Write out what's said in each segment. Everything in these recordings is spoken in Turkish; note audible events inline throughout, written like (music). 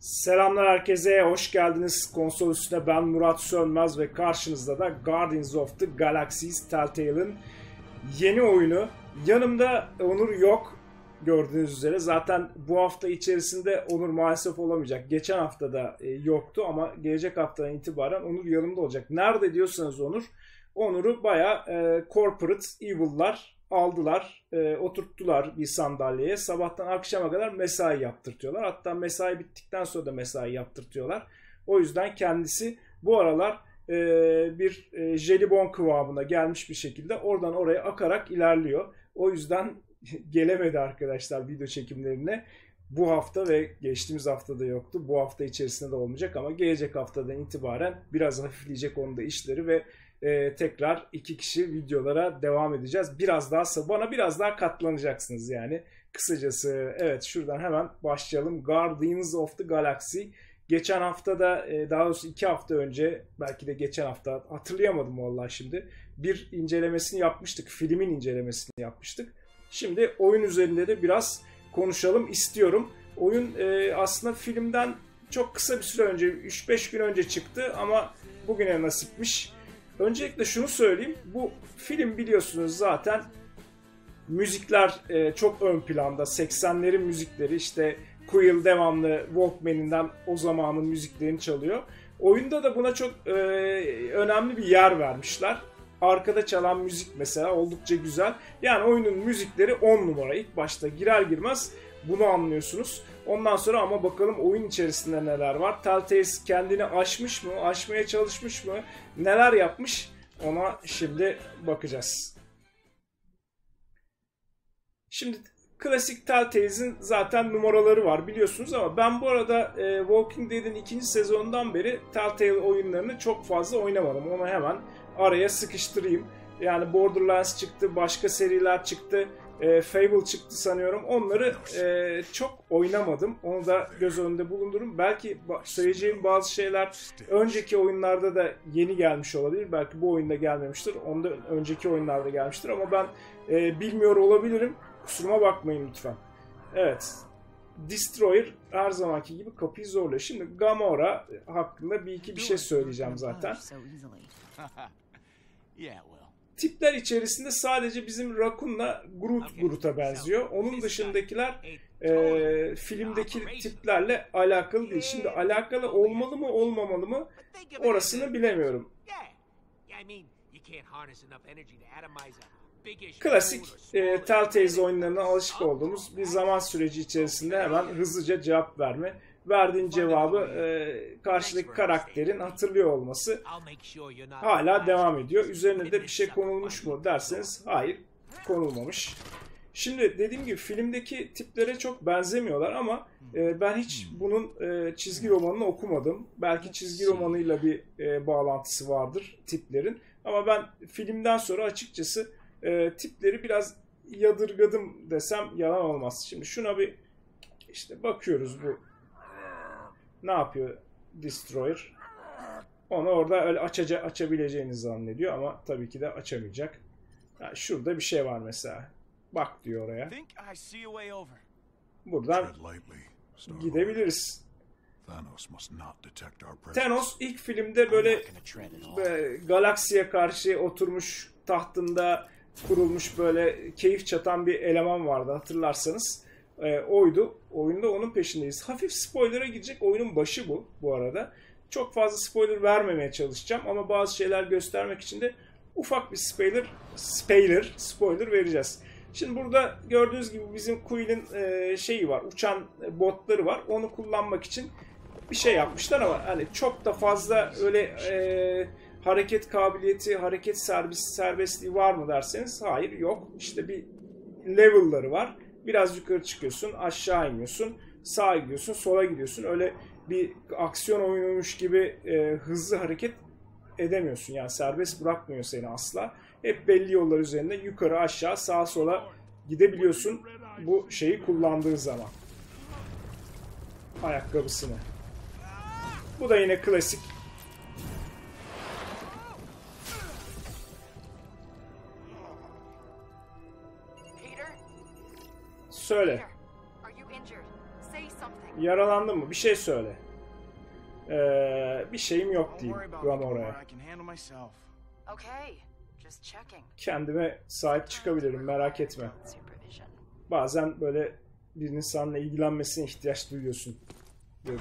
Selamlar herkese, hoş geldiniz. Konsol üstüne ben Murat Sönmez ve karşınızda da Guardians of the Galaxies Telltale'ın yeni oyunu. Yanımda Onur yok gördüğünüz üzere. Zaten bu hafta içerisinde Onur maalesef olamayacak. Geçen hafta da e, yoktu ama gelecek haftadan itibaren Onur yanımda olacak. Nerede diyorsanız Onur, Onur'u baya e, corporate evil'lar aldılar, e, oturttular bir sandalyeye. Sabahtan akşama kadar mesai yaptırtıyorlar. Hatta mesai bittikten sonra da mesai yaptırtıyorlar. O yüzden kendisi bu aralar e, bir e, jelibon kıvamına gelmiş bir şekilde oradan oraya akarak ilerliyor. O yüzden (laughs) gelemedi arkadaşlar video çekimlerine. Bu hafta ve geçtiğimiz haftada yoktu. Bu hafta içerisinde de olmayacak ama gelecek haftadan itibaren biraz hafifleyecek onun da işleri ve e, tekrar iki kişi videolara devam edeceğiz. Biraz daha bana biraz daha katlanacaksınız yani. Kısacası evet şuradan hemen başlayalım. Guardians of the Galaxy. Geçen hafta da e, daha doğrusu iki hafta önce belki de geçen hafta hatırlayamadım vallahi şimdi. Bir incelemesini yapmıştık. Filmin incelemesini yapmıştık. Şimdi oyun üzerinde de biraz konuşalım istiyorum. Oyun e, aslında filmden çok kısa bir süre önce 3-5 gün önce çıktı ama bugüne nasipmiş. Öncelikle şunu söyleyeyim. Bu film biliyorsunuz zaten müzikler e, çok ön planda. 80'lerin müzikleri işte Quill devamlı Walkman'inden o zamanın müziklerini çalıyor. Oyunda da buna çok e, önemli bir yer vermişler. Arkada çalan müzik mesela oldukça güzel. Yani oyunun müzikleri 10 numara. İlk başta girer girmez bunu anlıyorsunuz. Ondan sonra ama bakalım oyun içerisinde neler var. Telltale kendini aşmış mı? Aşmaya çalışmış mı? Neler yapmış? Ona şimdi bakacağız. Şimdi klasik Telltale'in zaten numaraları var biliyorsunuz ama ben bu arada e, Walking Dead'in ikinci sezonundan beri Telltale oyunlarını çok fazla oynamadım. Onu hemen araya sıkıştırayım. Yani Borderlands çıktı, başka seriler çıktı e, Fable çıktı sanıyorum. Onları e, çok oynamadım. Onu da göz önünde bulundurun. Belki söyleyeceğim bazı şeyler önceki oyunlarda da yeni gelmiş olabilir. Belki bu oyunda gelmemiştir. Onda önceki oyunlarda gelmiştir ama ben e, bilmiyor olabilirim. Kusuruma bakmayın lütfen. Evet. Destroyer her zamanki gibi kapıyı zorluyor. Şimdi Gamora hakkında bir iki bir şey söyleyeceğim zaten. (laughs) tipler içerisinde sadece bizim Rakun'la Groot Groot'a benziyor. Onun dışındakiler e, filmdeki tiplerle alakalı değil. Şimdi alakalı olmalı mı olmamalı mı? Orasını bilemiyorum. Klasik e, Telltale oyunlarına alışık olduğumuz bir zaman süreci içerisinde hemen hızlıca cevap verme verdiğin cevabı e, karşıdaki karakterin hatırlıyor olması hala devam ediyor. Üzerine de bir şey konulmuş mu derseniz hayır konulmamış. Şimdi dediğim gibi filmdeki tiplere çok benzemiyorlar ama e, ben hiç bunun e, çizgi romanını okumadım. Belki çizgi romanıyla bir e, bağlantısı vardır tiplerin. Ama ben filmden sonra açıkçası e, tipleri biraz yadırgadım desem yalan olmaz. Şimdi şuna bir işte bakıyoruz bu ne yapıyor Destroyer? Onu orada öyle açaca, açabileceğini zannediyor ama tabii ki de açamayacak. Yani şurada bir şey var mesela. Bak diyor oraya. Buradan gidebiliriz. Thanos ilk filmde böyle, böyle galaksiye karşı oturmuş tahtında kurulmuş böyle keyif çatan bir eleman vardı hatırlarsanız e, oydu. Oyunda onun peşindeyiz. Hafif spoiler'a gidecek oyunun başı bu bu arada. Çok fazla spoiler vermemeye çalışacağım ama bazı şeyler göstermek için de ufak bir spoiler, spoiler, spoiler vereceğiz. Şimdi burada gördüğünüz gibi bizim Quill'in e, şeyi var, uçan botları var. Onu kullanmak için bir şey yapmışlar ama hani çok da fazla öyle e, hareket kabiliyeti, hareket serbest, serbestliği var mı derseniz hayır yok. İşte bir level'ları var. Biraz yukarı çıkıyorsun, aşağı iniyorsun, sağa gidiyorsun, sola gidiyorsun. Öyle bir aksiyon oyunuymuş gibi e, hızlı hareket edemiyorsun. Yani serbest bırakmıyor seni asla. Hep belli yollar üzerinde yukarı aşağı sağa sola gidebiliyorsun bu şeyi kullandığı zaman. Ayakkabısını. Bu da yine klasik Söyle. Yaralandın mı? Bir şey söyle. Ee, bir şeyim yok diyeyim Gamora'ya. Kendime sahip çıkabilirim merak etme. Bazen böyle bir insanla ilgilenmesine ihtiyaç duyuyorsun. Dedim.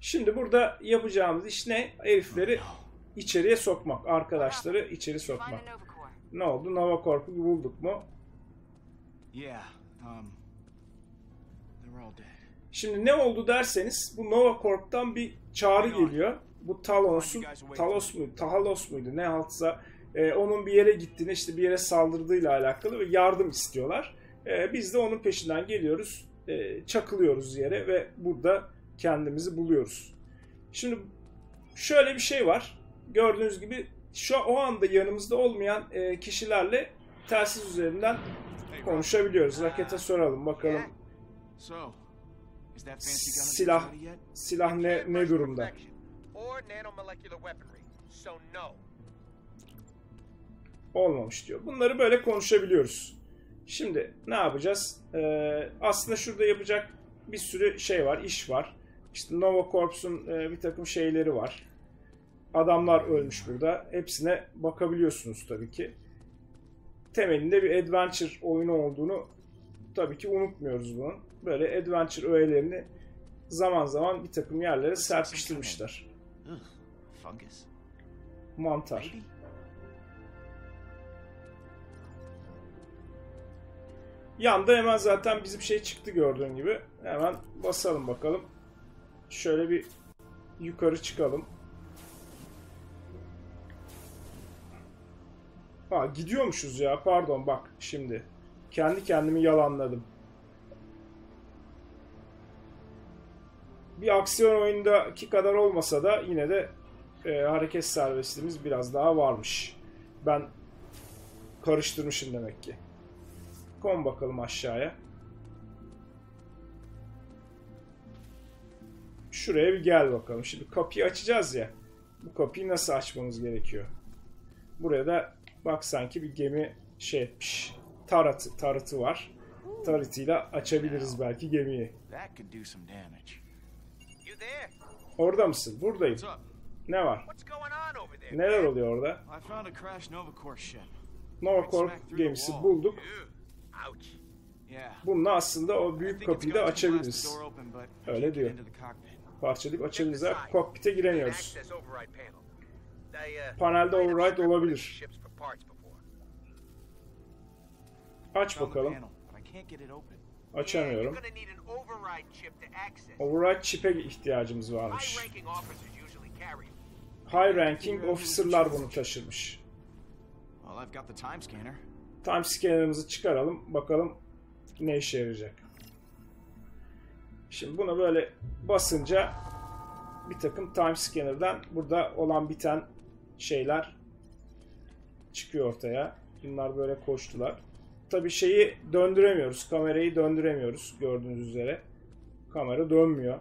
Şimdi burada yapacağımız iş ne? Herifleri içeriye sokmak. Arkadaşları içeri sokmak. Ne oldu? Nova Corp'u bulduk mu? Um... Şimdi ne oldu derseniz bu Nova Corp'tan bir çağrı geliyor. Bu Talos'un Talos muydu? Talos muydu? Ne haltsa e, onun bir yere gittiğini işte bir yere saldırdığıyla alakalı ve yardım istiyorlar. E, biz de onun peşinden geliyoruz. E, çakılıyoruz yere ve burada kendimizi buluyoruz. Şimdi şöyle bir şey var. Gördüğünüz gibi şu o anda yanımızda olmayan e, kişilerle telsiz üzerinden konuşabiliyoruz. Rakete soralım bakalım silah silah ne ne durumda? Olmamış diyor. Bunları böyle konuşabiliyoruz. Şimdi ne yapacağız? Ee, aslında şurada yapacak bir sürü şey var, iş var. İşte Nova Corps'un e, bir takım şeyleri var. Adamlar ölmüş burada. Hepsine bakabiliyorsunuz tabii ki. Temelinde bir adventure oyunu olduğunu tabii ki unutmuyoruz bunun. Böyle adventure öğelerini zaman zaman bir takım yerlere serpiştirmişler. Mantar. Yanda hemen zaten bizim şey çıktı gördüğün gibi. Hemen basalım bakalım. Şöyle bir yukarı çıkalım. Ha gidiyormuşuz ya pardon bak şimdi. Kendi kendimi yalanladım. Bir aksiyon oyundaki kadar olmasa da yine de e, hareket serbestliğimiz biraz daha varmış. Ben karıştırmışım demek ki. Kon bakalım aşağıya. Şuraya bir gel bakalım. Şimdi kapıyı açacağız ya. Bu kapıyı nasıl açmamız gerekiyor? Buraya da bak sanki bir gemi şey etmiş. Taratı, tarıtı var. Tarıtıyla açabiliriz belki gemiyi. Orada mısın? Buradayım. Ne var? Neler oluyor orada? I found a crashed Nova Corps ship. Nova Corp gemisi bulduk. Bununla aslında o büyük kapıyı da açabiliriz. Öyle diyor. Parçalayıp açabiliriz. Kokpite giremiyoruz. uh, Panelde override olabilir. Parts before. Aç bakalım. panel, but I can't get it open. Yeah, Açamıyorum. you're gonna need an override chip to access. it. Override chip'e ihtiyacımız varmış. High-ranking officers usually carry them. High ranking officer'lar bunu taşırmış. Time scanner. Time scanner'ımızı çıkaralım. Bakalım ne işe yarayacak. Şimdi buna böyle basınca bir takım time scanner'dan burada olan biten şeyler çıkıyor ortaya. Bunlar böyle koştular. Tabi şeyi döndüremiyoruz. Kamerayı döndüremiyoruz gördüğünüz üzere. Kamera dönmüyor.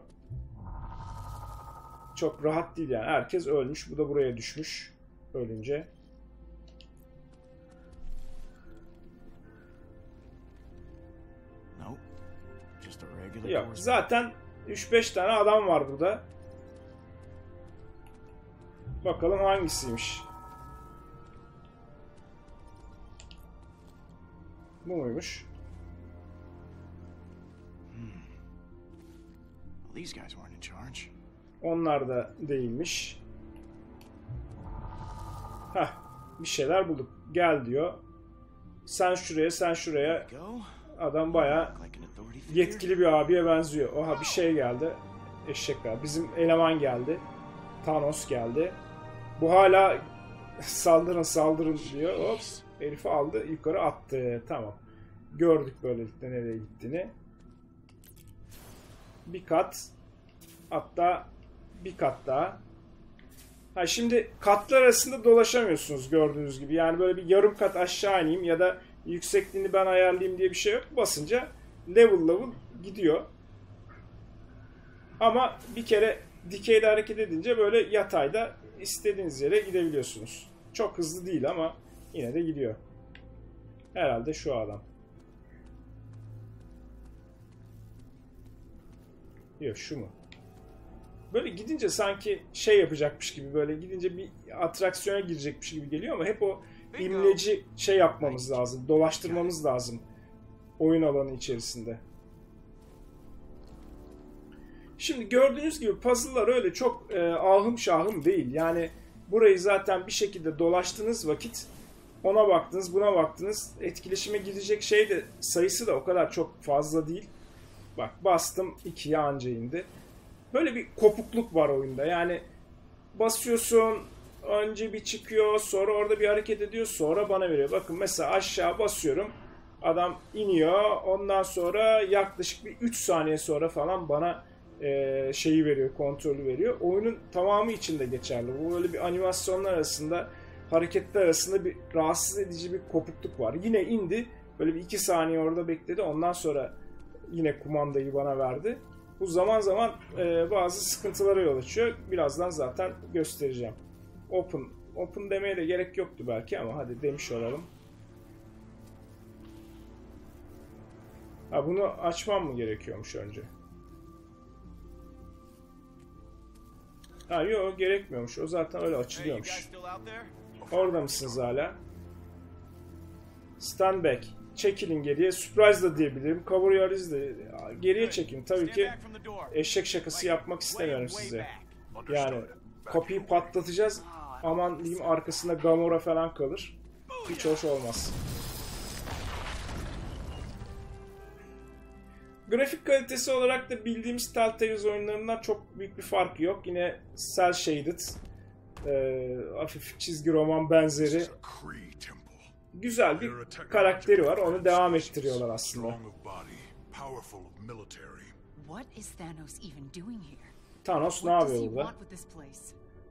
Çok rahat değil yani. Herkes ölmüş. Bu da buraya düşmüş. Ölünce. Yok. Zaten 3-5 tane adam var burada. Bakalım hangisiymiş. Bu muymuş? Well, these guys weren't in charge. Onlar da değilmiş. Hah. Bir şeyler bulduk. Gel diyor. Sen şuraya, sen şuraya. Adam figure. yetkili bir abiye benziyor. Oha bir şey geldi. Eşekler. Bizim eleman geldi. Thanos geldi. Bu hala saldırın saldırın diyor. Hop. Herifi aldı yukarı attı. Tamam. Gördük böylelikle nereye gittiğini. Bir kat. Hatta bir kat daha. Ha şimdi katlar arasında dolaşamıyorsunuz gördüğünüz gibi. Yani böyle bir yarım kat aşağı ineyim ya da yüksekliğini ben ayarlayayım diye bir şey yok. Basınca level level gidiyor. Ama bir kere dikeyde hareket edince böyle yatayda istediğiniz yere gidebiliyorsunuz. Çok hızlı değil ama Yine de gidiyor. Herhalde şu adam. Yok şu mu? Böyle gidince sanki şey yapacakmış gibi böyle gidince bir atraksiyona girecekmiş gibi geliyor ama hep o imleci şey yapmamız lazım. Dolaştırmamız lazım oyun alanı içerisinde. Şimdi gördüğünüz gibi puzzle'lar öyle çok e, ahım şahım değil. Yani burayı zaten bir şekilde dolaştığınız vakit ona baktınız, buna baktınız. Etkileşime gidecek şey de sayısı da o kadar çok fazla değil. Bak bastım 2'ye anca indi. Böyle bir kopukluk var oyunda. Yani basıyorsun önce bir çıkıyor sonra orada bir hareket ediyor sonra bana veriyor. Bakın mesela aşağı basıyorum adam iniyor ondan sonra yaklaşık bir 3 saniye sonra falan bana e, şeyi veriyor kontrolü veriyor. Oyunun tamamı için de geçerli. Bu böyle bir animasyonlar arasında hareketler arasında bir rahatsız edici bir kopukluk var. Yine indi böyle bir 2 saniye orada bekledi ondan sonra yine kumandayı bana verdi. Bu zaman zaman e, bazı sıkıntılara yol açıyor. Birazdan zaten göstereceğim. Open. Open demeye de gerek yoktu belki ama hadi demiş olalım. Ha bunu açmam mı gerekiyormuş önce? Ha yok gerekmiyormuş. O zaten öyle açılıyormuş. Orada mısınız hala? Stand back. Çekilin geriye. Surprise da diyebilirim. Cover your eyes de. Geriye çekin. Tabii ki eşek şakası yapmak istemiyorum size. Yani kapıyı patlatacağız. Aman diyeyim arkasında Gamora falan kalır. Hiç hoş olmaz. Grafik kalitesi olarak da bildiğimiz Telltale oyunlarından çok büyük bir farkı yok. Yine cel shaded, e, hafif çizgi roman benzeri güzel bir karakteri var. Onu devam ettiriyorlar aslında. Thanos even doing here? Thanos ne yapıyor burada?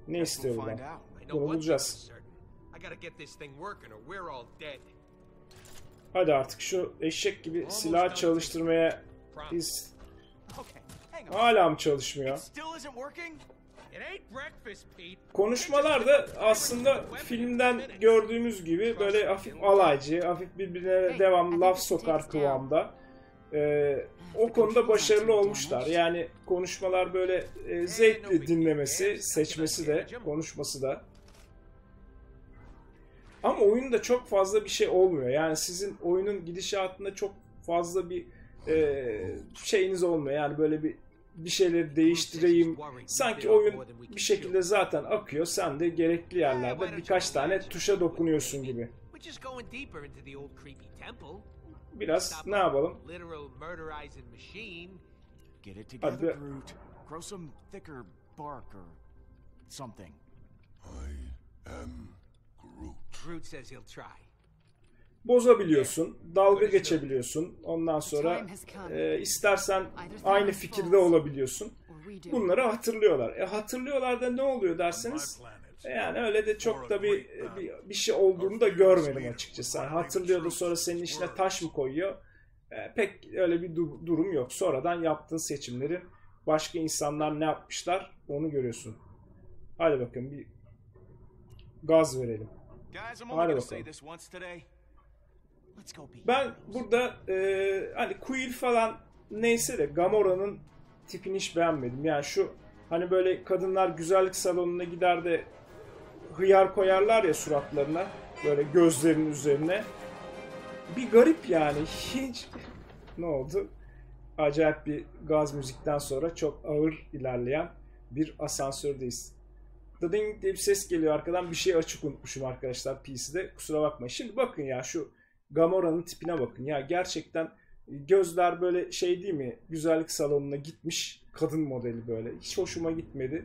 Ne istiyor buradan? Bunu bulacağız. for certain. I gotta get this thing working or we're all dead. Hadi artık şu eşek gibi silah çalıştırmaya biz hala mı çalışmıyor? It still isn't working? It ain't breakfast, Pete. Konuşmalar da aslında filmden gördüğümüz gibi böyle hafif alaycı, hafif birbirine devam laf sokar kıvamda. Ee, o konuda başarılı olmuşlar. Yani konuşmalar böyle e, zevkli dinlemesi, seçmesi de, konuşması da. Ama oyunda çok fazla bir şey olmuyor. Yani sizin oyunun gidişatında çok fazla bir e, şeyiniz olmuyor. Yani böyle bir bir şeyleri değiştireyim. Sanki oyun bir şekilde zaten akıyor. Sen de gerekli yerlerde birkaç tane tuşa dokunuyorsun gibi. Biraz ne yapalım? Or something. I am Groot. Groot says he'll try. Bozabiliyorsun, dalga geçebiliyorsun. Ondan sonra e, istersen aynı fikirde olabiliyorsun. Bunları hatırlıyorlar. E hatırlıyorlar da ne oluyor derseniz e, yani öyle de çok da bir, bir, bir şey olduğunu da görmedim açıkçası. Yani hatırlıyor da sonra senin içine taş mı koyuyor? E, pek öyle bir du- durum yok. Sonradan yaptığın seçimleri başka insanlar ne yapmışlar onu görüyorsun. Hadi bakın bir gaz verelim. Hadi bakalım. Ben burada e, hani Quill falan neyse de Gamora'nın tipini hiç beğenmedim. Yani şu hani böyle kadınlar güzellik salonuna gider de hıyar koyarlar ya suratlarına böyle gözlerinin üzerine. Bir garip yani hiç ne oldu? Acayip bir gaz müzikten sonra çok ağır ilerleyen bir asansördeyiz. Dıding diye bir ses geliyor arkadan. Bir şey açık unutmuşum arkadaşlar PC'de. Kusura bakmayın. Şimdi bakın ya şu Gamora'nın tipine bakın. Ya gerçekten gözler böyle şey değil mi? Güzellik salonuna gitmiş kadın modeli böyle. Hiç hoşuma gitmedi.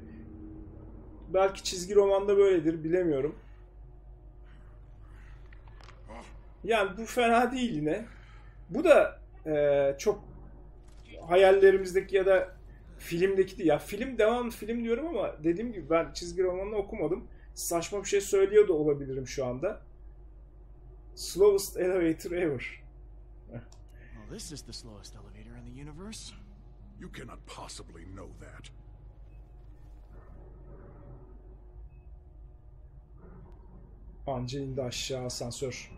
Belki çizgi romanda böyledir bilemiyorum. Yani bu fena değil yine. Bu da e, çok hayallerimizdeki ya da filmdeki değil. Ya film devam film diyorum ama dediğim gibi ben çizgi romanını okumadım. Saçma bir şey söylüyor da olabilirim şu anda. Slowest elevator ever. Well, this is the slowest elevator in the universe. You cannot possibly know that. Anca indi aşağı asansör.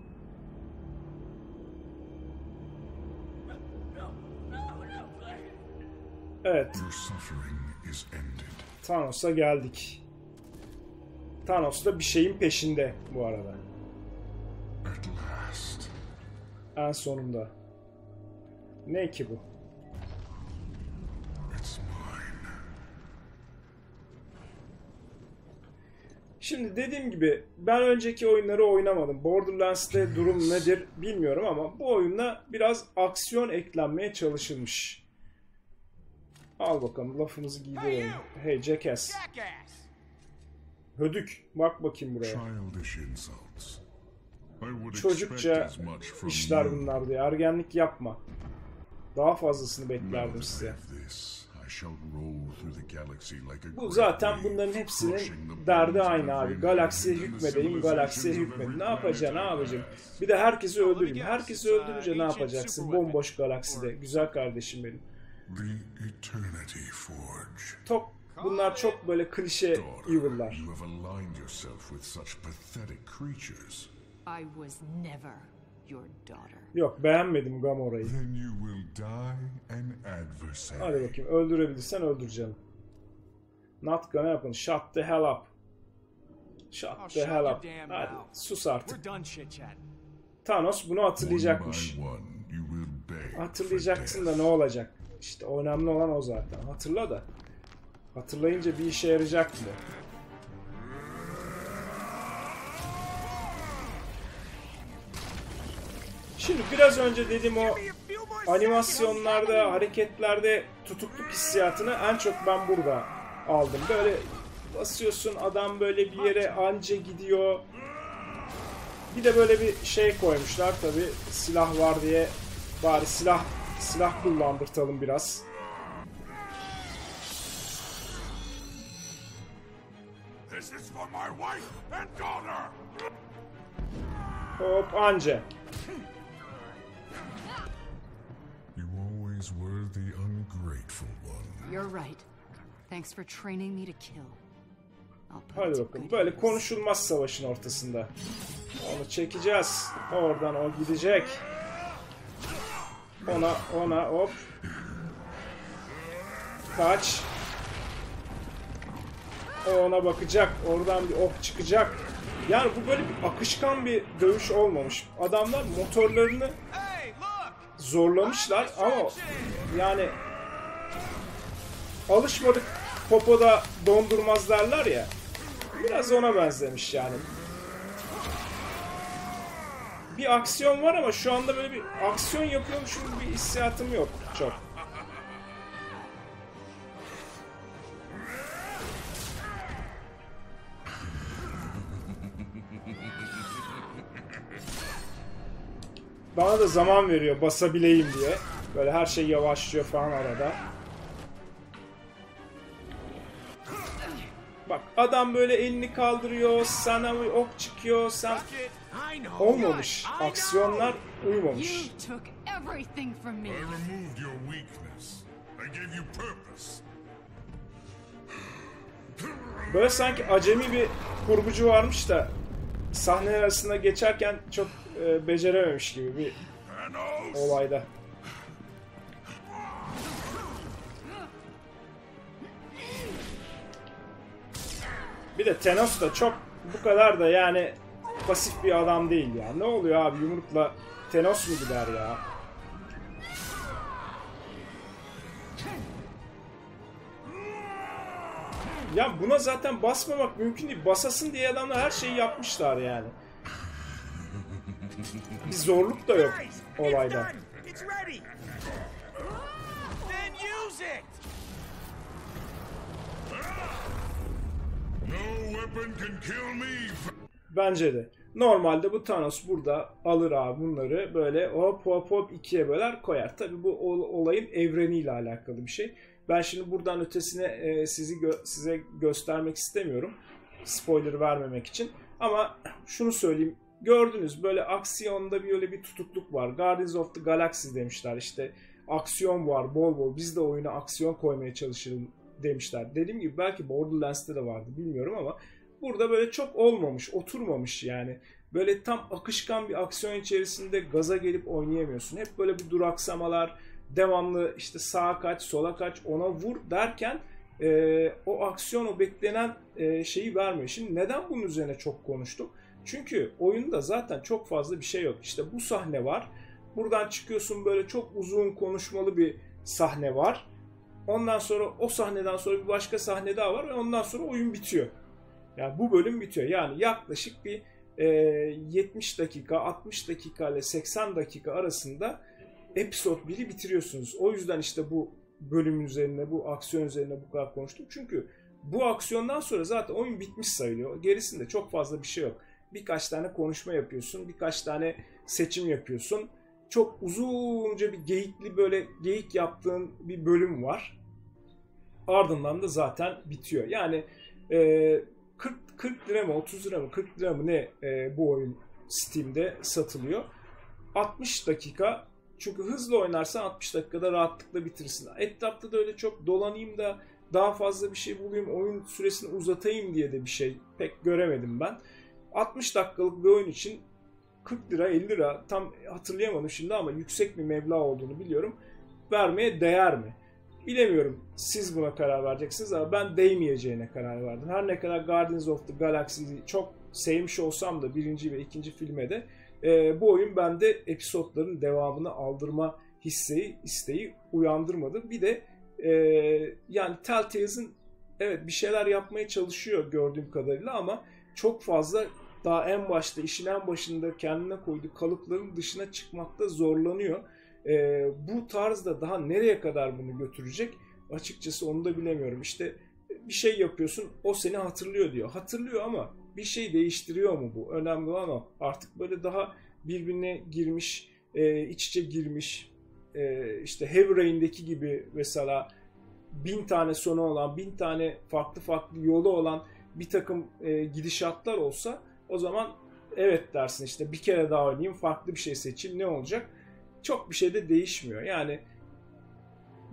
Evet, Your suffering is ended. Thanos'a geldik. Thanos da bir şeyin peşinde bu arada. At last. En sonunda. Ne ki bu? Şimdi dediğim gibi ben önceki oyunları oynamadım. Borderlands'te durum nedir bilmiyorum ama bu oyunda biraz aksiyon eklenmeye çalışılmış. Al bakalım lafımızı giydirelim. Hey. Jackass! Hödük. Bak bakayım buraya. Çocukça işler bunlar diye. Ergenlik yapma. Daha fazlasını beklerdim size. Bu zaten bunların hepsinin derdi aynı abi. Galaksiye hükmedeyim, galaksiye hükmedeyim. Ne yapacaksın abicim? Bir de herkesi öldüreyim. Herkesi öldürünce ne yapacaksın? Bomboş galakside. Güzel kardeşim benim. Çok, bunlar çok böyle klişe evil'lar. I was never your daughter. Yok beğenmedim Gamora'yı. Then you will die an adversary. Hadi bakayım öldürebilirsen öldür canım. Not gonna happen. Shut the hell up. Shut the hell up. Hadi sus artık. We're done chit chatting. Thanos bunu hatırlayacakmış. Hatırlayacaksın da ne olacak? İşte önemli olan o zaten. Hatırla da. Hatırlayınca bir işe yarayacak mı? Şimdi biraz önce dediğim o animasyonlarda, hareketlerde tutukluk hissiyatını en çok ben burada aldım. Böyle basıyorsun adam böyle bir yere anca gidiyor. Bir de böyle bir şey koymuşlar tabi silah var diye bari silah silah kullandırtalım biraz. Hop anca. The ungrateful one. You're right. Thanks for training me to kill. Hadi bakalım. Böyle konuşulmaz savaşın ortasında. Onu çekeceğiz. Oradan o gidecek. Ona ona hop. Kaç. O ona bakacak. Oradan bir ok çıkacak. Yani bu böyle bir akışkan bir dövüş olmamış. Adamlar motorlarını zorlamışlar ama yani alışmadık popoda dondurmaz derler ya. Biraz ona benzemiş yani. Bir aksiyon var ama şu anda böyle bir aksiyon yapıyormuşum bir hissiyatım yok çok. Bana da zaman veriyor basabileyim diye. Böyle her şey yavaşlıyor falan arada. Bak adam böyle elini kaldırıyor, sana bir ok çıkıyor, sen olmamış. Aksiyonlar uymamış. You took everything from me. I removed your weakness. I gave you purpose. Böyle sanki acemi bir kurgucu varmış da sahne arasında geçerken çok e, becerememiş gibi bir olayda. Bir de Thanos da çok bu kadar da yani pasif bir adam değil ya. Ne oluyor abi yumrukla Thanos mu gider ya? Ya buna zaten basmamak mümkün değil. Basasın diye adamlar her şeyi yapmışlar yani. Bir zorluk da yok olayda. done! It's ready! Then use it! Bence de. Normalde bu Thanos burada alır abi bunları böyle hop hop hop ikiye böler koyar. Tabi bu ol- olayın evreniyle alakalı bir şey. Ben şimdi buradan ötesine e, sizi gö- size göstermek istemiyorum. Spoiler vermemek için. Ama şunu söyleyeyim. Gördünüz böyle aksiyonda bir öyle bir tutukluk var. Guardians of the Galaxy demişler işte. Aksiyon var bol bol. Biz de oyuna aksiyon koymaya çalışalım demişler. Dediğim gibi belki Borderlands'te de vardı bilmiyorum ama burada böyle çok olmamış, oturmamış yani. Böyle tam akışkan bir aksiyon içerisinde gaza gelip oynayamıyorsun. Hep böyle bir duraksamalar, devamlı işte sağa kaç, sola kaç, ona vur derken e, o aksiyon, o beklenen e, şeyi vermiyor. Şimdi neden bunun üzerine çok konuştum? Çünkü oyunda zaten çok fazla bir şey yok. İşte bu sahne var. Buradan çıkıyorsun böyle çok uzun konuşmalı bir sahne var. Ondan sonra o sahneden sonra bir başka sahne daha var ve ondan sonra oyun bitiyor. Yani bu bölüm bitiyor. Yani yaklaşık bir e, 70 dakika, 60 dakika ile 80 dakika arasında episode 1'i bitiriyorsunuz. O yüzden işte bu bölümün üzerine, bu aksiyon üzerine bu kadar konuştum. Çünkü bu aksiyondan sonra zaten oyun bitmiş sayılıyor. Gerisinde çok fazla bir şey yok. Birkaç tane konuşma yapıyorsun, birkaç tane seçim yapıyorsun. Çok uzunca bir geyikli böyle geyik yaptığın bir bölüm var. Ardından da zaten bitiyor. Yani e, 40, 40 lira mı 30 lira mı 40 lira mı ne e, bu oyun Steam'de satılıyor. 60 dakika çünkü hızlı oynarsan 60 dakikada rahatlıkla bitirsin. Etrafta da öyle çok dolanayım da daha fazla bir şey bulayım, oyun süresini uzatayım diye de bir şey pek göremedim ben. 60 dakikalık bir oyun için 40 lira 50 lira tam hatırlayamadım şimdi ama yüksek bir meblağ olduğunu biliyorum. Vermeye değer mi? Bilemiyorum siz buna karar vereceksiniz ama ben değmeyeceğine karar verdim. Her ne kadar Guardians of the Galaxy'yi çok sevmiş olsam da birinci ve ikinci filme de e, bu oyun bende episodların devamını aldırma hisseyi, isteği uyandırmadı. Bir de e, yani Telltale'ın evet bir şeyler yapmaya çalışıyor gördüğüm kadarıyla ama çok fazla daha en başta işin en başında kendine koyduğu kalıpların dışına çıkmakta zorlanıyor. E, bu tarzda daha nereye kadar bunu götürecek açıkçası onu da bilemiyorum. İşte bir şey yapıyorsun o seni hatırlıyor diyor. Hatırlıyor ama bir şey değiştiriyor mu bu? Önemli olan o. Artık böyle daha birbirine girmiş, e, iç içe girmiş, e, işte Heavy Rain'deki gibi mesela bin tane sonu olan, bin tane farklı farklı yolu olan bir takım e, gidişatlar olsa o zaman evet dersin işte bir kere daha oynayayım, farklı bir şey seçeyim ne olacak? Çok bir şey de değişmiyor. Yani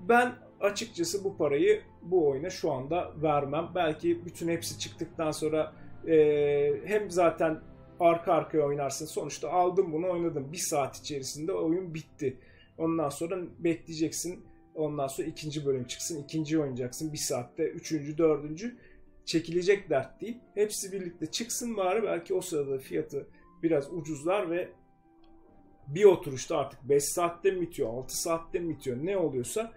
ben açıkçası bu parayı bu oyuna şu anda vermem. Belki bütün hepsi çıktıktan sonra e, hem zaten arka arkaya oynarsın. Sonuçta aldım bunu oynadım. Bir saat içerisinde oyun bitti. Ondan sonra bekleyeceksin. Ondan sonra ikinci bölüm çıksın. ikinci oynayacaksın. Bir saatte. Üçüncü, dördüncü. Çekilecek dert değil. Hepsi birlikte çıksın bari. Belki o sırada fiyatı biraz ucuzlar ve bir oturuşta artık 5 saatte mi bitiyor, 6 saatte mi bitiyor ne oluyorsa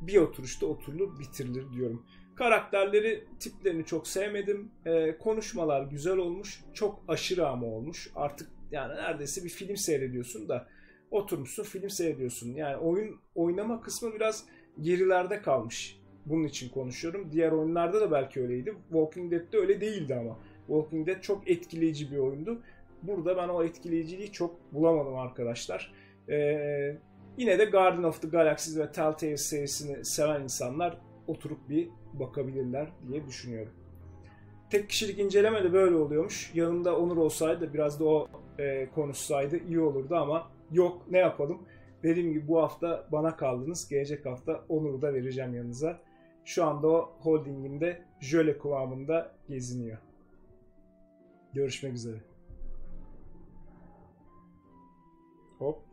bir oturuşta oturulur bitirilir diyorum. Karakterleri, tiplerini çok sevmedim. Ee, konuşmalar güzel olmuş. Çok aşırı ama olmuş. Artık yani neredeyse bir film seyrediyorsun da oturmuşsun film seyrediyorsun. Yani oyun oynama kısmı biraz gerilerde kalmış. Bunun için konuşuyorum. Diğer oyunlarda da belki öyleydi. Walking Dead'de öyle değildi ama. Walking Dead çok etkileyici bir oyundu. Burada ben o etkileyiciliği çok bulamadım arkadaşlar. Ee, yine de Guardian of the Galaxy ve Telltale serisini seven insanlar oturup bir bakabilirler diye düşünüyorum. Tek kişilik inceleme de böyle oluyormuş. Yanında Onur olsaydı biraz da o e, konuşsaydı iyi olurdu ama yok ne yapalım. Dediğim gibi bu hafta bana kaldınız. Gelecek hafta Onur'u da vereceğim yanınıza. Şu anda o holdingimde jöle kıvamında geziniyor. Görüşmek üzere. Hop.